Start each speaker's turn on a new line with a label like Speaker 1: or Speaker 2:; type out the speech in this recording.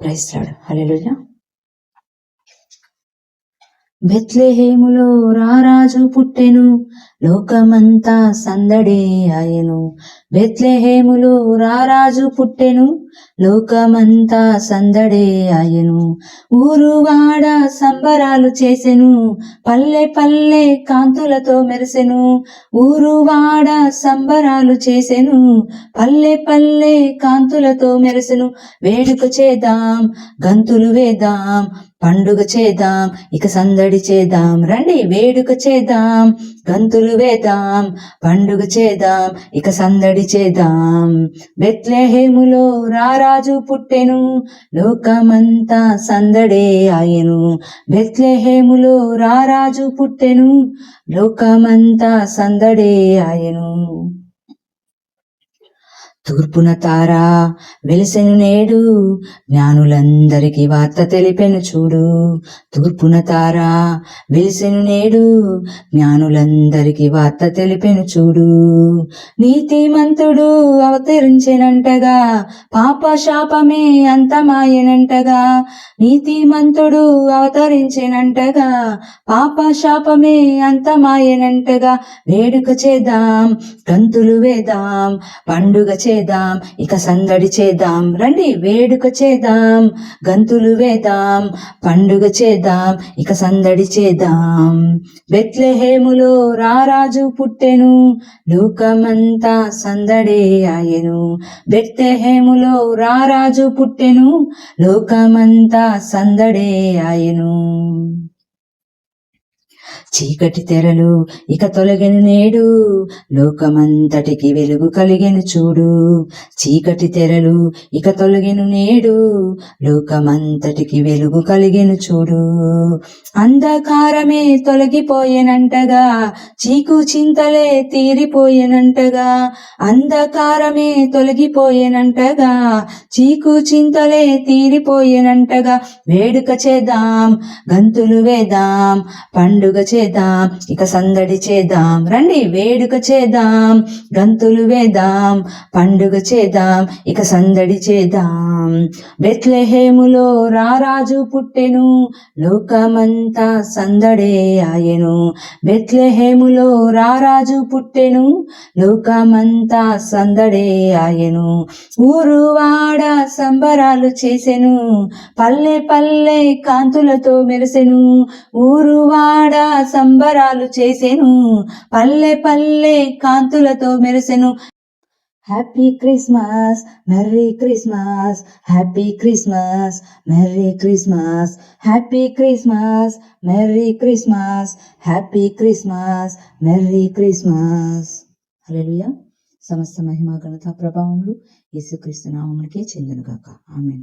Speaker 1: ప్రైస్తాడు హల్లెలూయా. బెత్లెహేములో రారాజు పుట్టెను లోకమంతా సందడే ఆయను. బెత్లెహేములో రారాజు పుట్టెను లోకమంతా సందడే ఆయను. ఊరువాడ సంబరాలు చేసెను పల్లె పల్లె కాంతులతో మెరిసెను. ఊరువాడ సంబరాలు చేసెను. పల్లె పల్లె కాంతులతో మెరిసెను. వేడుక చేద్దాం గంతులు వేద్దాం పండుగ చేద్దాం ఇక సందడి చేద్దాం. రండి వేడుక చేద్దాం గంతులు వేద్దాం పండుగ చేద్దాం ఇక సందడి చేద్దాం. బెత్లెహేములో రారాజు పుట్టెను. లోకమంతా సందడే ఆయను. బెత్లెహేములో రారాజు పుట్టెను. లోకమంతా సందడే ఆయను. um, తూర్పున తారా వెలిసెను నేడు జ్ఞానులందరికీ వార్త తెలిపెను చూడు. తూర్పున తారా వెలిసెను నేడు జ్ఞానులందరికీ వార్త తెలిపెను చూడు. నీతిమంతుడు అవతరించినంటగా పాప శాపమే అంతమాయనంటగా. నీతిమంతుడు అవతరించినంటగా పాప శాపమే అంతమాయనంటగా. వేడుక చేద్దాం గంతులు వేదాం పండుగ చే చేద్దాం ఇక సందడి చేద్దాం రండి వేడుక చేద్దాం గంతులు వేద్దాం పండుగ చేద్దాం ఇక సందడి చేద్దాం. బెత్లెహేములో రారాజు పుట్టెను లోకమంతా సందడే ఆయను బెత్లెహేములో రారాజు పుట్టెను లోకమంతా సందడే ఆయను చీకటి తెరలు ఇక తొలగెను నేడు. లోకమంతటికి వెలుగు కలిగెను చూడు. చీకటి తెరలు ఇక తొలగెను నేడు. లోకమంతటికి వెలుగు కలిగెను చూడు. అంధకారమే తొలగిపోయేనంటగా చీకు చింతలే తీరిపోయేనంటగా అంధకారమే తొలగిపోయేనంటగా చీకు చింతలే తీరిపోయేనంటగా వేడుక చేద్దాం గంతులు వేద్దాం పండుగ చేద్దాం ఇక సందడి చేద్దాం రండి వేడుక చేద్దాం గంతులు వేద్దాం పండుగ చేద్దాం ఇక సందడి చేద్దాం. బెత్లెహేములో రారాజు పుట్టెను లోకమంతా సందడే ఆయను. బెత్లెహేములో రారాజు పుట్టెను లోకమంతా సందడే ఆయను. ఊరు వాడ సంబరాలు చేసెను పల్లె పల్లె కాంతులతో మెరిసెను. ఊరు వాడ సంబరాలు చేసెను. పల్లె పల్లె కాంతులతో మెరిసెను. Happy Christmas merry Christmas happy Christmas merry Christmas happy Christmas merry Christmas happy Christmas merry Christmas. Hallelujah. సమస్త మహిమా గణత ప్రభావములు యేసుక్రీస్తు నామములకే చెందునుగాక. ఆమెన్.